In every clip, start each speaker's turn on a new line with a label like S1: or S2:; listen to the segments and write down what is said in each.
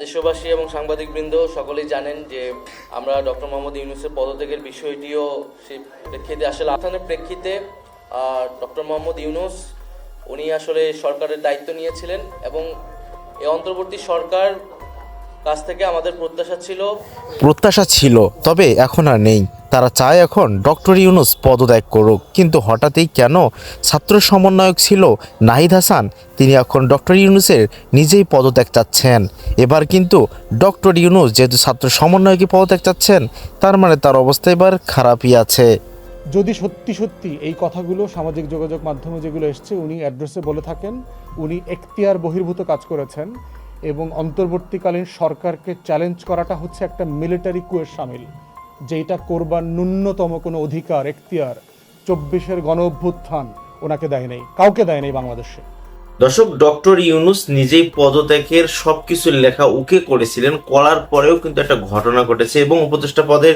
S1: দেশবাসী এবং সাংবাদিকবৃন্দ সকলেই জানেন যে আমরা ডক্টর মোহাম্মদ ইউনুসের পদত্যাগের বিষয়টিও সেই প্রেক্ষিতে আসলে আস্থানের প্রেক্ষিতে ডক্টর মোহাম্মদ ইউনুস, উনি আসলে সরকারের দায়িত্ব নিয়েছিলেন এবং এই অন্তর্বর্তী সরকার কাছ থেকে আমাদের প্রত্যাশা ছিল।
S2: প্রত্যাশা ছিল, তবে এখন আর নেই। তারা চায় এখন ডক্টর ইউনুস পদত্যাগ করুক। কিন্তু হঠাৎই কেন ছাত্র সমন্বয়ক ছিল নাহিদ হাসান? তিনি এখন ডক্টর ইউনুসের নিজেই পদত্যাগ চাচ্ছেন। এবার কিন্তু ডক্টর ইউনুস যেহেতু ছাত্র সমন্বয়কে পদত্যাগ চাচ্ছেন, তার মানে তার অবস্থা এবার খারাপই আছে।
S3: যদি সত্যি সত্যি এই কথাগুলো সামাজিক যোগাযোগ মাধ্যমে যেগুলো এসছে, উনি অ্যাড্রেসে বলে থাকেন, উনি এখতিয়ার বহির্ভূত কাজ করেছেন এবং অন্তর্বর্তীকালীন সরকারকে চ্যালেঞ্জ করাটা হচ্ছে একটা মিলিটারি কুয়ের সামিল। যেটা করবার ন্যূনতম কোনো অধিকার, এখতিয়ার, চব্বিশের গণ অভ্যুত্থান ওনাকে দেয় নেই, কাউকে দেয় নেই বাংলাদেশে।
S4: দর্শক, ডক্টর ইউনুস নিজেই পদত্যাগের সবকিছু লেখা উকে করেছিলেন। করার পরেও কিন্তু একটা ঘটনা ঘটেছে এবং উপদেষ্টা পদের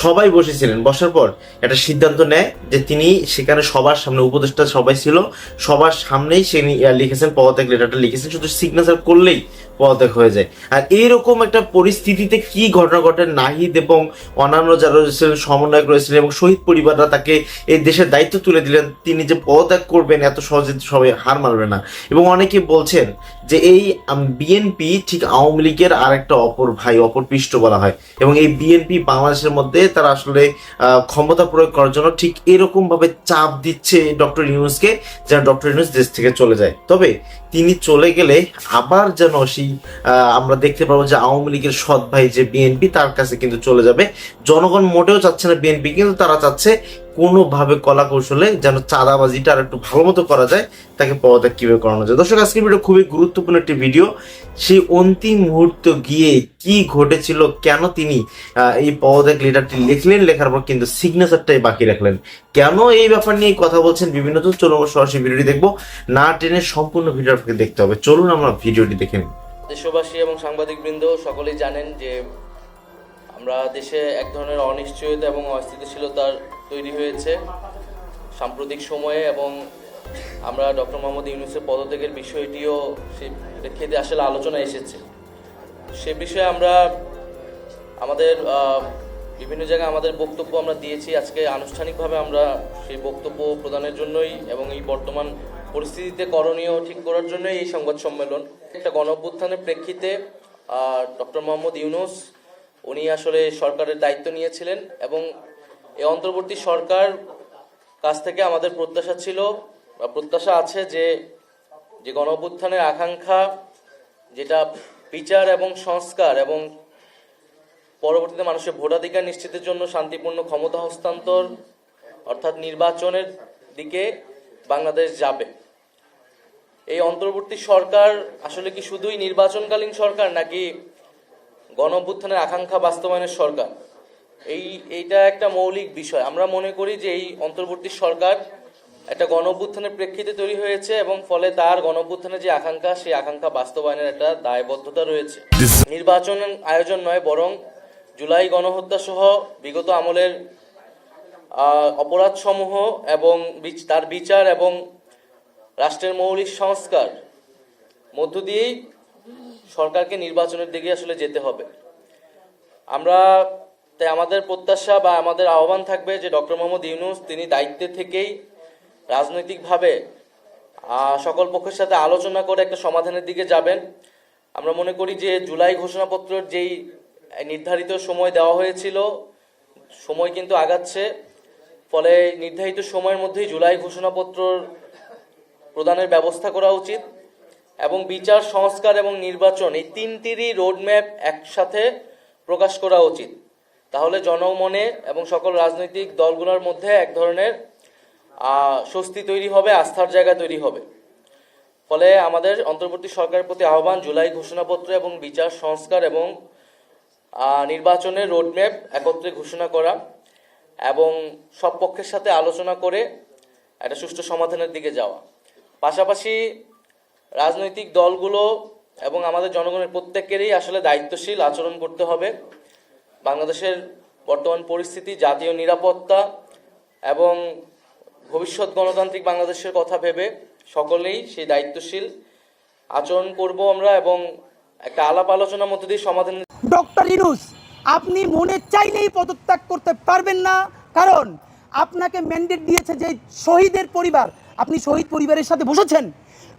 S4: সবাই বসেছিলেন। বসার পর একটা সিদ্ধান্ত নেয় যে তিনি সেখানে সবার সামনে, উপদেষ্টা সবাই ছিল, সবার সামনেই সে লিখেছেন পদত্যাগ লেটারটা। লিখেছেন শুধু সিগনেচার করলেই পদত্যাগ হয়ে যায়। আর এইরকম একটা পরিস্থিতিতে কি ঘটনা ঘটে? নাহিদ এবং অন্যান্য যারা রয়েছিলেন সমন্বয়ক রয়েছিলেন এবং শহীদ পরিবাররা তাকে এই দেশের দায়িত্ব তুলে দিলেন। তিনি যে পদত্যাগ করবেন, এত সহজে সবাই হার মানবে না। এবং অনেকে বলছেন যে এই বিএনপি ঠিক আওয়ামী লীগের আর একটা অপর ভাই অপর পৃষ্ঠ বলা হয়। এবং এই বিএনপি বাংলাদেশের মধ্যে তারা আসলে ক্ষমতা প্রয়োগ করার জন্য ঠিক এরকম ভাবে চাপ দিচ্ছে ডক্টর ইউনুসকে, যেন ডক্টর ইউনুস দেশ থেকে চলে যায়। তবে তিনি চলে গেলে আবার যেন সেই আমরা দেখতে পাবো যে আওয়ামী লীগের সৎ ভাই যে বিএনপি তার কাছে কিন্তু চলে যাবে। জনগণ মোটেও চাচ্ছে না বিএনপি কিন্তু তারা চাচ্ছে কোনোভাবে কলা কৌশলে যেন চাঁদাবাজিটা আর একটু ভালো মতো করা যায়, তাকে পদত্যাগ কীভাবে করানো যায়? দর্শক, আজকের ভিডিও খুবই গুরুত্বপূর্ণ একটি ভিডিও। সেই অন্তিম মুহূর্ত গিয়ে কি ঘটেছিল, কেন তিনি এই পদত্যাগ লেটারটি লিখলেন, লেখার পর কিন্তু সিগনেচারটাই বাকি রাখলেন। কেন এই ব্যাপার নিয়ে কথা বলছেন বিভিন্ন জন চলুন সরাসরি ভিডিওটি দেখব। না টেনে সম্পূর্ণ ভিডিও আপনাকে দেখতে হবে। চলুন আমরা ভিডিওটি দেখে নিই।
S1: দেশবাসী এবং সাংবাদিকবৃন্দ, সকলেই জানেন যে আমরা দেশে এক ধরনের অনিশ্চয়তা এবং অস্থিতিশীলতার তৈরি হয়েছে সাম্প্রতিক সময়ে এবং আমরা ডক্টর মোহাম্মদ ইউনুসের পদত্যাগের বিষয়টিও সে প্রেক্ষিতে আসলে আলোচনা এসেছে। সে বিষয়ে আমরা আমাদের বিভিন্ন জায়গায় আমাদের বক্তব্য আমরা দিয়েছি। আজকে আনুষ্ঠানিকভাবে আমরা সেই বক্তব্য প্রদানের জন্যই এবং এই বর্তমান পরিস্থিতিতে করণীয় ঠিক করার জন্যই এই সংবাদ সম্মেলন। একটা গণ অভ্যুত্থানের প্রেক্ষিতে ডক্টর মোহাম্মদ ইউনুস, উনি আসলে সরকারের দায়িত্ব নিয়েছিলেন এবং এই অন্তর্বর্তী সরকার কাছ থেকে আমাদের প্রত্যাশা ছিল, বা প্রত্যাশা আছে যে যে গণ আকাঙ্ক্ষা, যেটা বিচার এবং সংস্কার এবং পরবর্তীতে মানুষের ভোটাধিকার নিশ্চিতের জন্য শান্তিপূর্ণ ক্ষমতা হস্তান্তর, অর্থাৎ নির্বাচনের দিকে বাংলাদেশ যাবে। এই অন্তর্বর্তী সরকার আসলে কি শুধুই নির্বাচনকালীন সরকার, নাকি গণ আকাঙ্ক্ষা বাস্তবায়নের সরকার? এই, এইটা একটা মৌলিক বিষয়। আমরা মনে করি যে এই অন্তর্বর্তী সরকার একটা গণ অভ্যুত্থানের প্রেক্ষিতে তৈরি হয়েছে এবং ফলে তার গণ অভ্যুত্থানের যে আকাঙ্ক্ষা, সেই আকাঙ্ক্ষা বাস্তবায়নের একটা দায়বদ্ধতা রয়েছে। নির্বাচন আয়োজন নয়, বরং জুলাই গণহত্যা সহ বিগত আমলের অপরাধসমূহ এবং তার বিচার এবং রাষ্ট্রের মৌলিক সংস্কার মধ্য দিয়েই সরকারকে নির্বাচনের দিকে আসলে যেতে হবে। আমরা তাই আমাদের প্রত্যাশা বা আমাদের আহ্বান থাকবে যে ডক্টর মোহাম্মদ ইউনুস তিনি দায়িত্বে থেকেই রাজনৈতিকভাবে সকল পক্ষের সাথে আলোচনা করে একটা সমাধানের দিকে যাবেন। আমরা মনে করি যে জুলাই ঘোষণাপত্রের যেই নির্ধারিত সময় দেওয়া হয়েছিল, সময় কিন্তু আগাচ্ছে। ফলে নির্ধারিত সময়ের মধ্যেই জুলাই ঘোষণাপত্রর প্রদানের ব্যবস্থা করা উচিত এবং বিচার, সংস্কার এবং নির্বাচন এই তিনটিরই রোডম্যাপ একসাথে প্রকাশ করা উচিত। তাহলে জনমনে এবং সকল রাজনৈতিক দলগুলোর মধ্যে এক ধরনের স্বস্তি তৈরি হবে, আস্থার জায়গা তৈরি হবে। ফলে আমাদের অন্তর্বর্তী সরকারের প্রতি আহ্বান, জুলাই ঘোষণাপত্র এবং বিচার, সংস্কার এবং নির্বাচনের রোডম্যাপ একত্রে ঘোষণা করা এবং সব পক্ষের সাথে আলোচনা করে একটা সুষ্ঠু সমাধানের দিকে যাওয়া। পাশাপাশি রাজনৈতিক দলগুলো এবং আমাদের জনগণের প্রত্যেকেরই আসলে দায়িত্বশীল আচরণ করতে হবে। বাংলাদেশের বর্তমান পরিস্থিতি, জাতীয় নিরাপত্তা এবং ভবিষ্যৎ গণতান্ত্রিক বাংলাদেশের কথা ভেবে সকলেই সেই দায়িত্বশীল। আচরণ করব আমরা এবং একটা আলাপ আলোচনার মধ্যে দিয়ে সমাধান
S5: ডক্টর ইনুস, আপনি মনে চাইলেই পদত্যাগ করতে পারবেন না, কারণ আপনাকে ম্যান্ডেট দিয়েছে যে শহীদের পরিবার, আপনি শহীদ পরিবারের সাথে বসেছেন।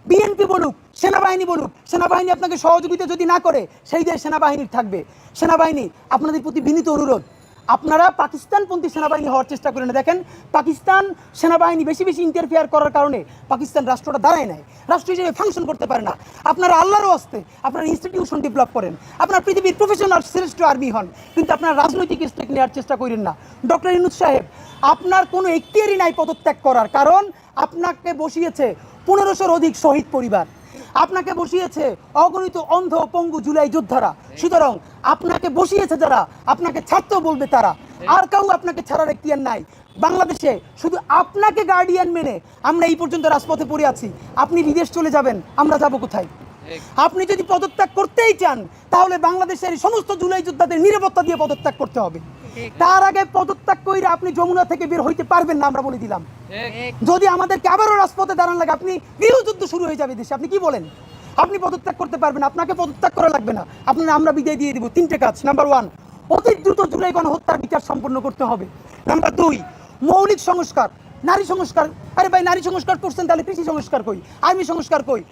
S5: বিএনপি বলুক সেনাবাহিনী বলুক, সেনাবাহিনী আপনাকে সহযোগিতা যদি না করে, সেই দেশ সেনাবাহিনীর থাকবে। সেনাবাহিনী আপনাদের প্রতি বিনীত অনুরোধ। আপনারা পাকিস্তানপন্থী সেনাবাহিনী হওয়ার চেষ্টা করেন। না। দেখেন, পাকিস্তান সেনাবাহিনী বেশি বেশি ইন্টারফেয়ার করার কারণে পাকিস্তান রাষ্ট্রটা দাঁড়ায় নাই। রাষ্ট্র হিসেবে ফাংশন করতে পারে না। আপনারা আল্লাহরও আসতে আপনারা ইনস্টিটিউশন ডেভেলপ করেন। আপনার পৃথিবীর প্রফেশনাল শ্রেষ্ঠ আর্মি হন। কিন্তু আপনার রাজনৈতিক স্টেক নেওয়ার চেষ্টা করেন না। ডক্টর ইনুজ সাহেব, আপনার কোনো এখতিয়ারই নাই পদত্যাগ করার। কারণ আপনাকে বসিয়েছে পনেরোশোর অধিক শহীদ পরিবার। আপনাকে বসিয়েছে অগণিত অন্ধ পঙ্গু জুলাই যোদ্ধারা। সুতরাং আপনাকে বসিয়েছে যারা, আপনাকে ছাত্র বলবে তারা। আর কেউ আপনাকে ছাড়ার এখতিয়ার নাই। বাংলাদেশে শুধু আপনাকে গার্ডিয়ান মেনে আমরা এই পর্যন্ত রাজপথে পড়ে আছি। আপনি বিদেশ চলে যাবেন, আমরা যাব কোথায়? আপনি যদি পদত্যাগ করতেই চান, তাহলে বাংলাদেশের সমস্ত জুলাই যোদ্ধাদের নিরাপত্তা দিয়ে পদত্যাগ করতে হবে। তার আগে পদত্যাগ করে আপনি যমুনা থেকে বের হইতে পারবেন না আমরা বলে দিলাম। যদি আমাদেরকে আবারও রাজপথে দাঁড়ান লাগে আপনি গৃহযুদ্ধ শুরু হয়ে যাবে দেশে। আপনি কি বলেন? আপনি পদত্যাগ করতে পারবেন আপনাকে পদত্যাগ করা লাগবে না। আপনার আমরা বিদায় দিয়ে দিব। তিনটে কাজ। নাম্বার ওয়ান অতি দ্রুত জুলাই গণহত্যার বিচার সম্পন্ন করতে হবে। নাম্বার দুই মৌলিক সংস্কার। নারী সংস্কার। আরে ভাই নারী সংস্কার করছেন তাহলে কৃষি সংস্কার কই? আইনি সংস্কার কই?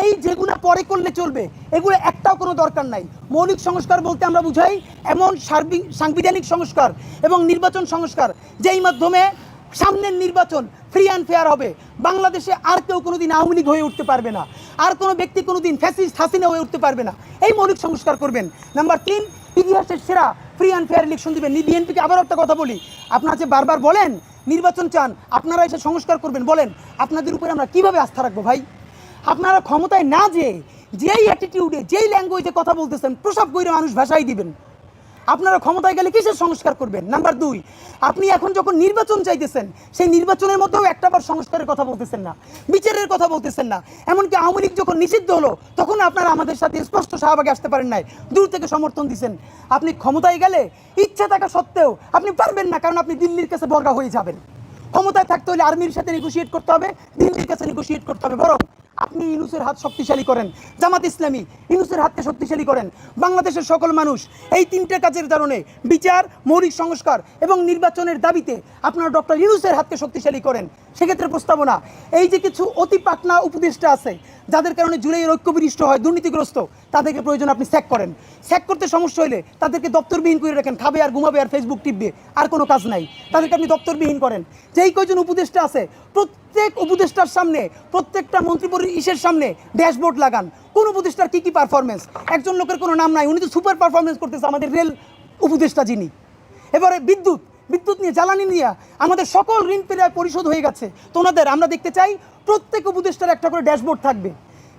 S5: এই যেগুলো পরে করলে চলবে, এগুলো একটাও কোনো দরকার নাই। মৌলিক সংস্কার বলতে আমরা বুঝাই এমন সার্বিক সাংবিধানিক সংস্কার এবং নির্বাচন সংস্কার, যেই মাধ্যমে সামনের নির্বাচন ফ্রি অ্যান্ড ফেয়ার হবে। বাংলাদেশে আর কেউ কোনোদিন আওয়ামী লীগ হয়ে উঠতে পারবে না। আর কোনো ব্যক্তি কোনোদিন ফ্যাসিস্ট হাসিনা হয়ে উঠতে পারবে না। এই মৌলিক সংস্কার করবেন। নাম্বার তিন, ইতিহাসের সেরা ফ্রি অ্যান্ড ফেয়ার ইলেকশন দিবেন। বিএনপিকে আবার একটা কথা বলি। আপনারা যে বারবার বলেন, নির্বাচন চান, আপনারা এসে সংস্কার করবেন। বলেন, আপনাদের উপরে আমরা কীভাবে আস্থা রাখব ভাই? আপনারা ক্ষমতায় না যে যেই অ্যাটিটিউডে যেই ল্যাঙ্গুয়েজে কথা বলতেছেন, প্রসব করে মানুষ ভাষাই দিবেন। আপনারা ক্ষমতায় গেলে কিসের সংস্কার করবেন? নাম্বার দুই, আপনি এখন যখন নির্বাচন চাইতেছেন, সেই নির্বাচনের মধ্যেও একটাবার সংস্কারের কথা বলতেছেন না, বিচারের কথা বলতেছেন না। এমনকি আওয়ামী লীগ যখন নিষিদ্ধ হলো, তখন আপনারা আমাদের সাথে স্পষ্ট শাহবাগে আসতে পারেন নাই, দূর থেকে সমর্থন দিচ্ছেন আপনি ক্ষমতায় গেলে ইচ্ছা থাকা সত্ত্বেও আপনি পারবেন না, কারণ আপনি দিল্লির কাছে বর্গা হয়ে যাবেন। ক্ষমতায় থাকতে হলে আর্মির সাথে নেগোসিয়েট করতে হবে, দিল্লির কাছে নেগোসিয়েট করতে হবে, বরং আপনি ইনুসের হাত শক্তিশালী করেন। জামাত ইসলামী ইনুসের হাতকে শক্তিশালী করেন। বাংলাদেশের সকল মানুষ এই তিনটে কাজের কারণে বিচার, মৌলিক সংস্কার এবং নির্বাচনের দাবিতে আপনার ডক্টর ইনুসের হাতকে শক্তিশালী করেন। সেক্ষেত্রে প্রস্তাবনা এই যে কিছু অতি পাকনা উপদেষ্টা আছে, যাদের কারণে জুলাইয়ের ঐক্য বিনিষ্ট হয়, দুর্নীতিগ্রস্ত, তাদেরকে প্রয়োজন আপনি স্যাক করেন। স্যাক করতে সমস্যা হলে তাদেরকে দপ্তরবিহীন করে রাখেন, খাবে আর ঘুমাবে আর ফেসবুক টিপবে, আর কোনো কাজ নাই। তাদেরকে আপনি দপ্তরবিহীন করেন। যেই কয়জন উপদেষ্টা আছে, প্রত্যেক উপদেষ্টার সামনে, প্রত্যেকটা মন্ত্রী ইসের সামনে ড্যাশবোর্ড লাগান। কোন উপদেষ্টার কী কী পারফরমেন্স একজন লোকের কোনো নাম নাই, উনি তো সুপার পারফরমেন্স করতেছে, আমাদের রেল উপদেষ্টা যিনি। এবারে বিদ্যুৎ বিদ্যুৎ নিয়ে জ্বালানি নিয়ে আমাদের সকল ঋণ প্রায় পরিশোধ হয়ে গেছে। তো ওনাদের আমরা দেখতে চাই প্রত্যেক উপদেষ্টার একটা করে ড্যাশবোর্ড থাকবে।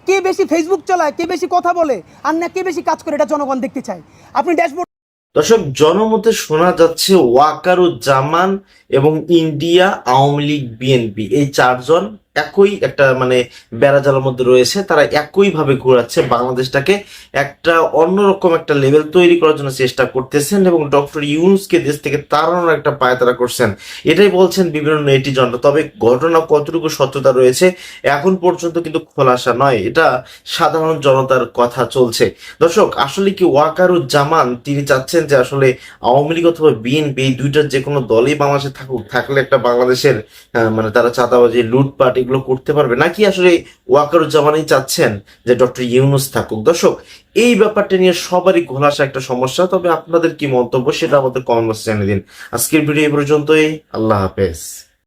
S5: কে বেশি ফেসবুক চালায়, কে বেশি কথা বলে, আর না কে বেশি কাজ করে এটা জনগণ দেখতে চায়। আপনি ড্যাশবোর্ড
S4: দর্শক, জনমতে শোনা যাচ্ছে ওয়াকারুজ্জামান এবং ইন্ডিয়া আওয়ামী লীগ বিএনপি। এই চারজন একই একটা মানে বেড়াজালের মধ্যে রয়েছে, তারা একই ভাবে ঘোরাচ্ছে বাংলাদেশটাকে। একটা অন্যরকম একটা লেভেল তৈরি করার জন্য চেষ্টা করতেছেন এবং ডক্টর ইউনুসকে দেশ থেকে তাড়ানোর একটা পায়তারা করছেন। এটাই বলছেন বিভিন্ন নেটিজনরা। তবে ঘটনা কতটুকু সত্যতা রয়েছে, এখন পর্যন্ত কিন্তু খোলাসা নয়। এটা সাধারণ জনতার কথা চলছে। দর্শক, আসলে কি ওয়াকারুজ্জামান তিনি চাচ্ছেন যে আসলে আওয়ামী লীগ অথবা বিএনপি দুইটার যে কোনো দলই বাংলাদেশে থাকুক, থাকলে একটা বাংলাদেশের মানে তারা চাঁদাবাজি, লুটপাট এগুলো করতে পারবে? নাকি আসলে ওয়াকারুজ্জামানই চাচ্ছেন যে ডক্টর ইউনুস থাকুক? দর্শক, এই ব্যাপারটা নিয়ে সবারই ঘোলাসা একটা সমস্যা, তবে আপনাদের কি মন্তব্য সেটা আমাদের কমেন্ট বক্সে জানিয়ে দিন। আজকের ভিডিও এই পর্যন্তই। আল্লাহ হাফেজ।